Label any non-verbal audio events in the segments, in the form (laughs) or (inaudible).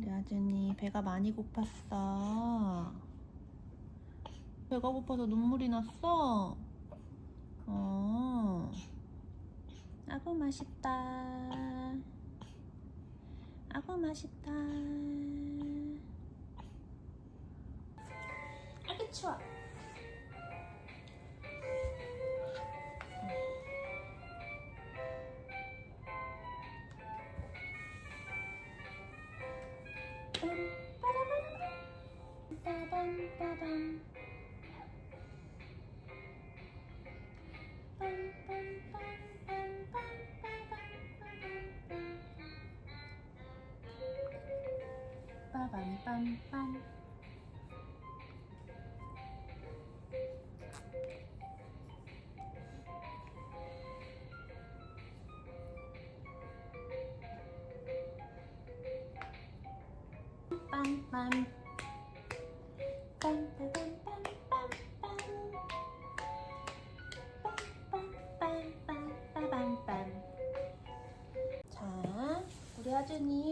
우리 아준이 배가 많이 고팠어. 배가 고파서 눈물이 났어. 어. 아구 맛있다. 아구 맛있다. 아구 추워. 爸爸，你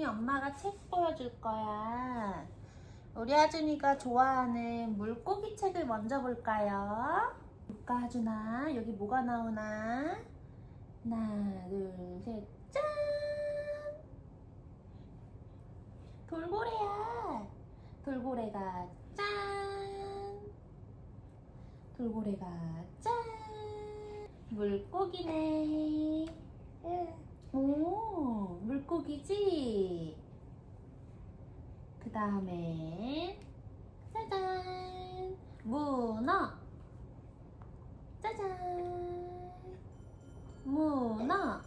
엄마가 책 보여줄 거야. 우리 아준이가 좋아하는 물고기 책을 먼저 볼까요? 볼까, 아준아? 여기 뭐가 나오나? 하나, 둘, 셋, 짠! 돌고래야. 돌고래가 짠. 돌고래가 짠. 물고기네. 오, 물고기지? 그 다음에, 짜잔! 문어! 짜잔! 문어!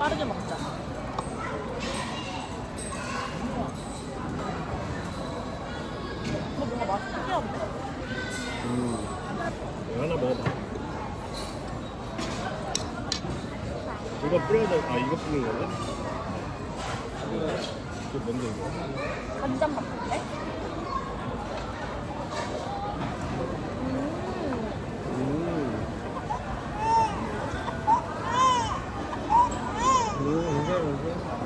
빠르게 먹자. 이거 뭔가 맛이 특이한데? 음. 하나 먹어봐. 이거 뿌려서 아 이거 뿌린 거네? 이거 뭔데 이거? 간장 같은데? 음. 오, 괜찮아, 괜찮아.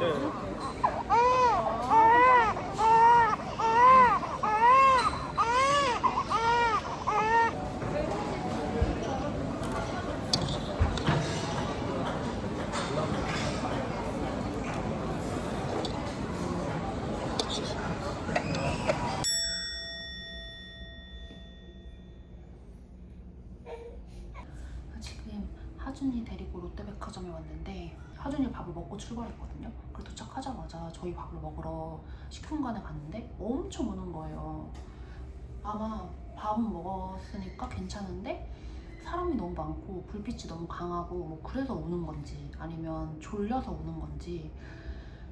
네. 하준이 데리고 롯데백화점에 왔는데 하준이 밥을 먹고 출발했거든요. 그리고 도착하자마자 저희 밥을 먹으러 식품관에 갔는데 엄청 오는 거예요. 아마 밥은 먹었으니까 괜찮은데 사람이 너무 많고 불빛이 너무 강하고 뭐 그래서 오는 건지 아니면 졸려서 오는 건지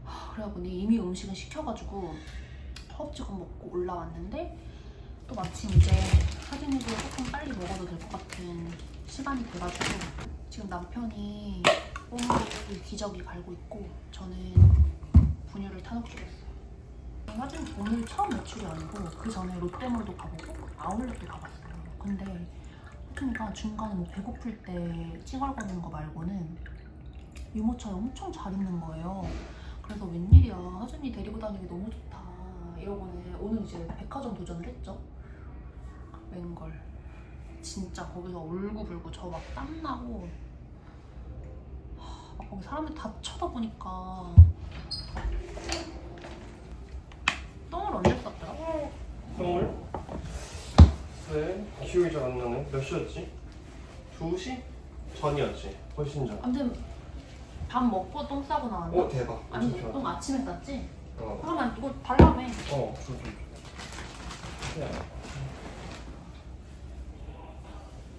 하, 그래 보니 이미 음식은 시켜가지고 허겁지겁 먹고 올라왔는데 또 마침 이제 하진이도 조금 빨리 먹어도 될 것 같은 시간이 돼가지고 지금 남편이 뽕을 기저귀 갈고 있고 저는 분유를 타놓기로 했어요. 하진 오늘 처음 매출이 아니고 그 전에 롯데몰도 가보고 아울렛도 가봤어요. 근데 하진이가 중간에 뭐 배고플 때 찡얼거리는 거 말고는 유모차에 엄청 잘 있는 거예요. 그래서 웬일이야. 하준이 데리고 다니기 너무 좋다. 이러고는 오늘 이제 백화점 도전을 했죠. 웬걸. 진짜 거기서 울고불고 저 막 땀나고. 하, 막 거기 사람들 다 쳐다보니까 똥을 언제 쌌더라? 똥을? 네, 기억이 잘 안 나네. 몇 시였지? 2시? 전이었지. 훨씬 전. 아무튼 밥 먹고 똥 싸고 나왔나? 오 대박. 아니 진짜. 똥 아침에 쌌지? 어. 그러면 이거 달라며 어, 줘, 줘, 줘. 야.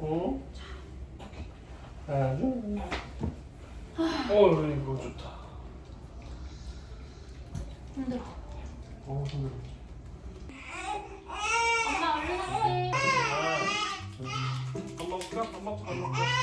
응? 아주. 어, 이거 좋다. 힘들어 어. 엄마 얼른 할게 밥 먹을까? 밥 먹자, 밥 먹자.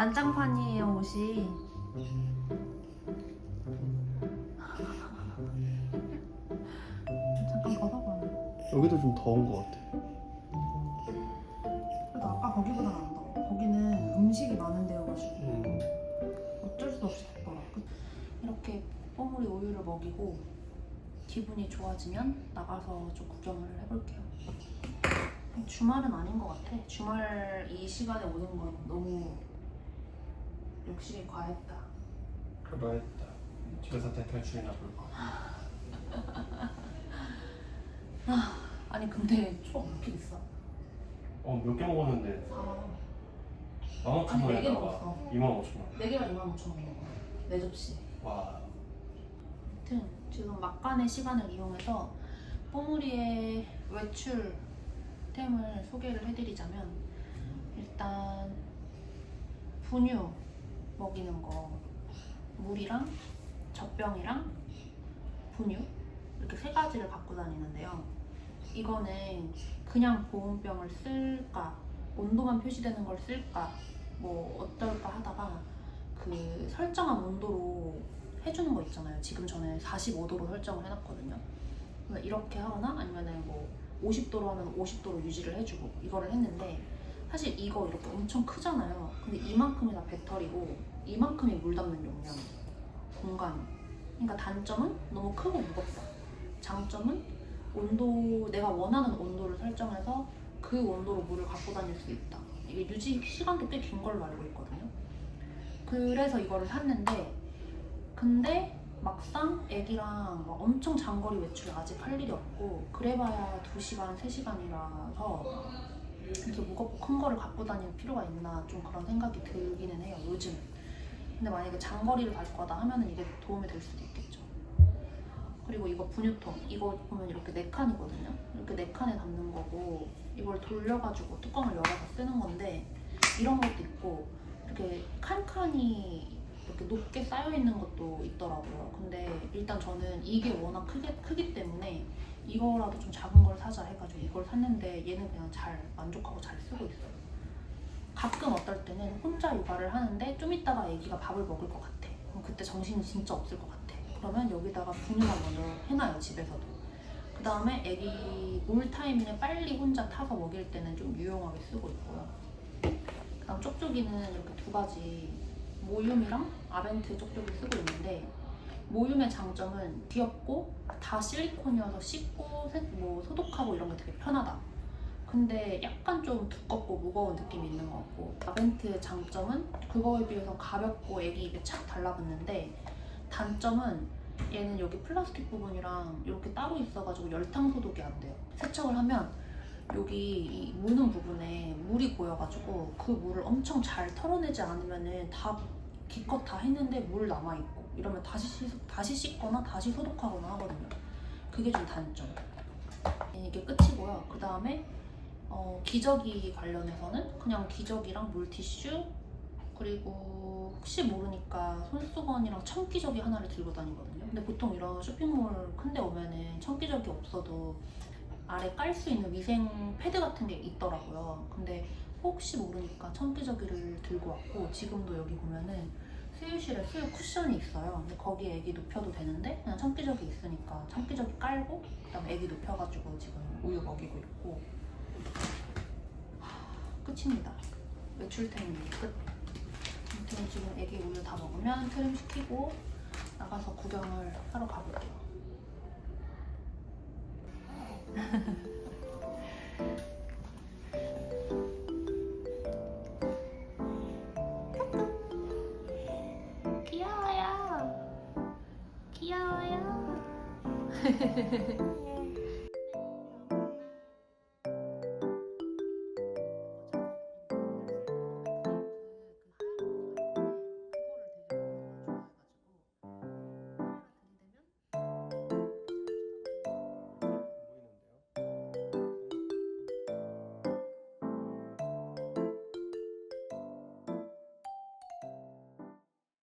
난장판이에요 옷이 (laughs) 잠깐 벗어봐 여기도 좀 더운 것 같아. 그래도 아까 거기보다 안 더워 거기는 음식이 많은 데여가지고 음. 어쩔 수 없이 덥더라 끝. 이렇게 뽀물이 우유를 먹이고 기분이 좋아지면 나가서 좀 구경을 해볼게요 주말은 아닌 것 같아 주말 이 시간에 오는 건 너무 욕심이 과했다 그러했다. 집에서 대탈출이나 볼 거. 아니 근데 초밥 이렇게 비싸 어, 몇 개 먹었는데? 아, 만 아니, 네개 원에다가 먹었어. 2만 오천 원. 4개가 2만 5천 원인 거야 네 접시 와. 아무튼 지금 막간의 시간을 이용해서 뽀무리의 외출템을 소개를 해드리자면 일단 분유 먹이는 거 물이랑 젖병이랑 분유 이렇게 세 가지를 갖고 다니는데요 이거는 그냥 보온병을 쓸까 온도만 표시되는 걸 쓸까 뭐 어떨까 하다가 그 설정한 온도로 해주는 거 있잖아요. 지금 저는 45도로 설정을 해놨거든요. 이렇게 하거나 아니면은 뭐 50도로 하면 50도로 유지를 해주고 이거를 했는데 사실 이거 이렇게 엄청 크잖아요. 근데 이만큼이 다 배터리고 이만큼이 물 담는 용량 공간이. 그러니까 단점은 너무 크고 무겁다. 장점은 온도 내가 원하는 온도를 설정해서 그 온도로 물을 갖고 다닐 수 있다. 이게 유지 시간도 꽤 긴 걸로 알고 있거든요. 그래서 이거를 샀는데 근데 막상 애기랑 막 엄청 장거리 외출 아직 할 일이 없고 그래봐야 2시간, 3시간이라서 이렇게 무겁고 큰 거를 갖고 다닐 필요가 있나 좀 그런 생각이 들기는 해요 요즘. 근데 만약에 장거리를 갈 거다 하면은 이게 도움이 될 수도 있겠죠. 그리고 이거 분유통 이거 보면 이렇게 네 칸이거든요. 이렇게 네 칸에 담는 거고 이걸 돌려가지고 뚜껑을 열어서 쓰는 건데 이런 것도 있고 이렇게 칸칸이 이렇게 높게 쌓여 있는 것도 있더라고요. 근데 일단 저는 이게 워낙 크게 크기 때문에 이거라도 좀 작은 걸 사자 해가지고 이걸 샀는데 얘는 그냥 잘 만족하고 잘 쓰고 있어요. 가끔 어떨 때는 혼자 육아를 하는데 좀 이따가 아기가 밥을 먹을 것 같아. 그럼 그때 정신이 진짜 없을 것 같아. 그러면 여기다가 분유만 먼저 해놔요 집에서도. 그 다음에 아기 올 타이밍에 빨리 혼자 타서 먹일 때는 좀 유용하게 쓰고 있고요. 그다음 쪽쪽이는 이렇게 두 가지 모윰이랑 아벤트 쪽쪽을 쓰고 있는데 모윰의 장점은 귀엽고 다 실리콘이어서 씻고 세- 뭐 소독하고 이런 게 되게 편하다. 근데 약간 좀 두껍고 무거운 느낌이 있는 것 같고 아벤트 장점은 그거에 비해서 가볍고 애기 입에 착 달라붙는데 단점은 얘는 여기 플라스틱 부분이랑 이렇게 따로 있어가지고 열탕 소독이 안 돼요. 세척을 하면 여기 이 무는 부분에 물이 고여가지고 그 물을 엄청 잘 털어내지 않으면은 다 기껏 다 했는데 물 남아 있고 이러면 다시 씻, 다시 씻거나 다시 소독하거나 하거든요. 그게 좀 단점. 이게 끝이고요. 그 다음에 어, 기저귀 관련해서는 그냥 기저귀랑 물티슈 그리고 혹시 모르니까 손수건이랑 청기저귀 하나를 들고 다니거든요. 근데 보통 이런 쇼핑몰 큰데 오면은 청기저귀 없어도 아래 깔 수 있는 위생 패드 같은 게 있더라고요. 근데 혹시 모르니까 청기저귀를 들고 왔고 지금도 여기 보면은 수유실에 수유 쿠션이 있어요. 근데 거기에 애기 눕혀도 되는데 그냥 청기저귀 있으니까 청기저귀 깔고 그다음에 애기 눕혀가지고 지금 우유 먹이고 있고 하, 끝입니다. 외출템 끝. 아무튼 지금 애기 우유 다 먹으면 트림 시키고 나가서 구경을 하러 가볼게요. (laughs) 嘿嘿嘿嘿